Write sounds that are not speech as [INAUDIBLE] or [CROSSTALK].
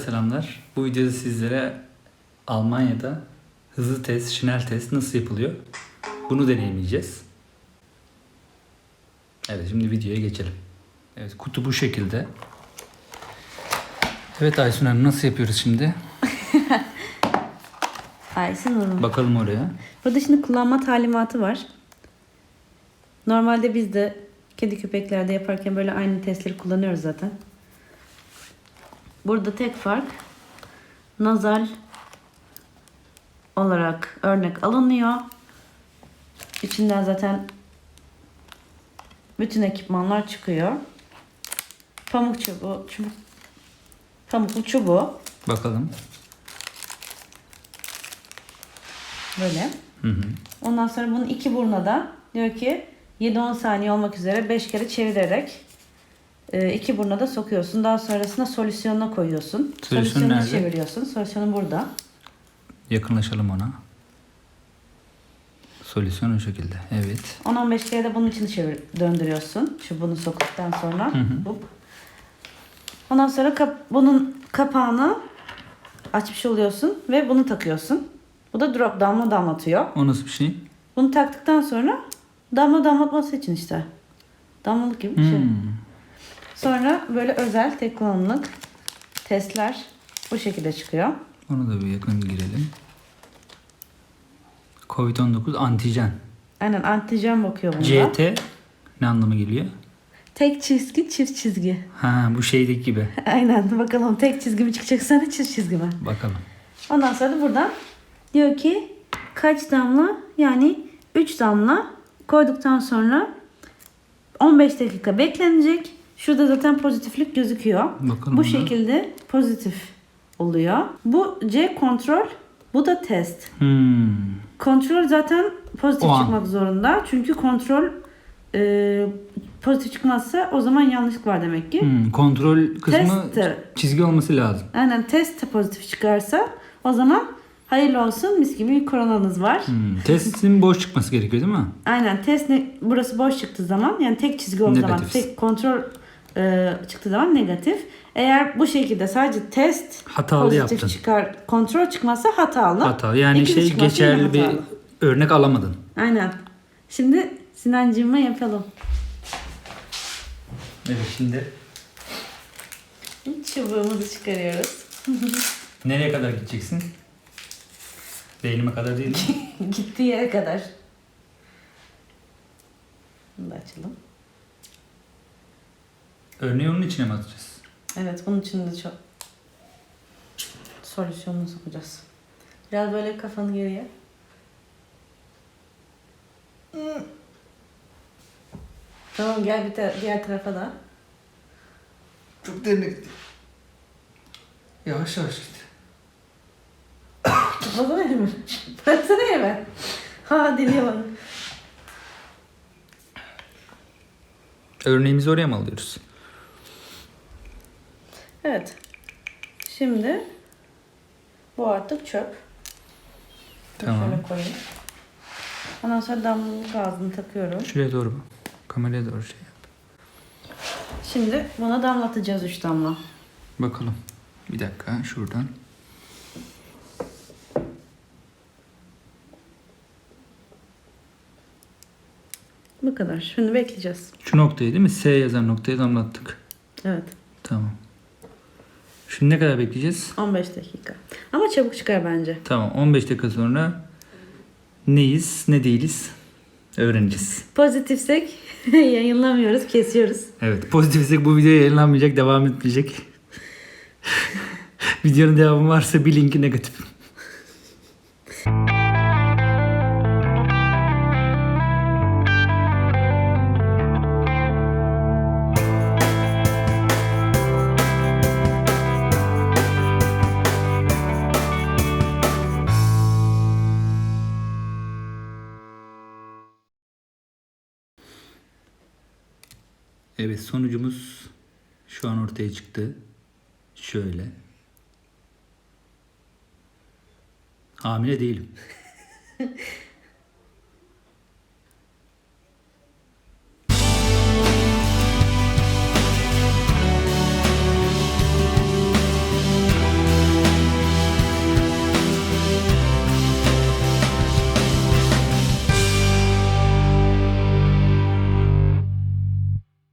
selamlar. Bu videoda sizlere Almanya'da hızlı test, şinel test nasıl yapılıyor? Bunu deneyimleyeceğiz. Evet şimdi videoya geçelim. Evet kutu bu şekilde. Evet Aysun Hanım nasıl yapıyoruz şimdi? [LAUGHS] Ayşe Hanım. Bakalım oraya. Burada şimdi kullanma talimatı var. Normalde biz de kedi köpeklerde yaparken böyle aynı testleri kullanıyoruz zaten. Burada tek fark nazal olarak örnek alınıyor. İçinden zaten bütün ekipmanlar çıkıyor. Pamuk çubuğu, çubuk, pamuklu çubuğu Bakalım. böyle. Hı hı. Ondan sonra bunun iki buruna da diyor ki 7-10 saniye olmak üzere 5 kere çevirerek e, iki buruna da sokuyorsun. Daha sonrasında solüsyonuna koyuyorsun. Solüsyon Solüsyonunu nerede? çeviriyorsun. Solüsyonu burada. Yakınlaşalım ona. Solüsyon o şekilde. Evet. 10-15 kere de bunun içini çevir, döndürüyorsun. Şu bunu soktuktan sonra. Hı hı. Hop. Ondan sonra kap, bunun kapağını açmış oluyorsun ve bunu takıyorsun. Bu da drop damla damlatıyor. O nasıl bir şey? Bunu taktıktan sonra damla damlatması için işte. Damlalık gibi bir şey. Hmm. Sonra böyle özel tek kullanımlık testler bu şekilde çıkıyor. Ona da bir yakın girelim. Covid-19 antijen. Aynen antijen bakıyor bunda. CT ne anlama geliyor? Tek çizgi çift çizgi. Ha bu şeydeki gibi. [LAUGHS] Aynen bakalım tek çizgi mi çıkacak sana çift çizgi mi? Bakalım. Ondan sonra da buradan diyor ki kaç damla yani 3 damla koyduktan sonra 15 dakika beklenecek. Şurada zaten pozitiflik gözüküyor. Bakalım Bu ona. şekilde pozitif oluyor. Bu C kontrol, bu da test. Hmm. Kontrol zaten pozitif O an. çıkmak zorunda. Çünkü kontrol e, pozitif çıkmazsa o zaman yanlışlık var demek ki. Hmm. Kontrol kısmı Test çizgi olması lazım. Aynen test pozitif çıkarsa o zaman hayırlı olsun mis gibi bir koronanız var. Hmm. Testin boş çıkması gerekiyor değil mi? Aynen test ne, burası boş çıktığı zaman yani tek çizgi olduğu zaman tek kontrol e, çıktığı zaman negatif. Eğer bu şekilde sadece test Hatalı pozitif yaptın. çıkar kontrol çıkmazsa hatalı. Hata. Yani İkisi şey geçerli bir hatalı. örnek alamadın. Aynen. Şimdi Sinancığıma yapalım. Evet şimdi Çubuğumuzu çıkarıyoruz. [LAUGHS] nereye kadar gideceksin? Beynime kadar değil mi? [LAUGHS] Gittiği yere kadar. Bunu da açalım. Örneği onun içine mi atacağız? Evet bunun için de çok solüsyonunu sokacağız. Biraz böyle kafanı geriye. Tamam gel bir ta- diğer tarafa da. Çok derine gitti. Yavaş yavaş git. Tutmasana elimi. Bıraksana elimi. Ha deliye bak. Örneğimizi oraya mı alıyoruz? Evet. Şimdi bu artık çöp. Tamam. Şöyle koyayım. Ondan sonra damlalık ağzını takıyorum. Şuraya doğru mu? Kameraya doğru şey yap. Şimdi buna damlatacağız üç damla. Bakalım. Bir dakika şuradan. Bu kadar. Şimdi bekleyeceğiz. Şu noktayı değil mi? S yazan noktayı damlattık. Evet. Tamam. Şimdi ne kadar bekleyeceğiz? 15 dakika. Ama çabuk çıkar bence. Tamam 15 dakika sonra neyiz ne değiliz öğreneceğiz. Pozitifsek [LAUGHS] yayınlamıyoruz, kesiyoruz. Evet pozitifsek bu video yayınlanmayacak devam etmeyecek. [LAUGHS] Videonun devamı varsa bir linki negatif. Evet sonucumuz şu an ortaya çıktı. Şöyle. Hamile değilim. [LAUGHS]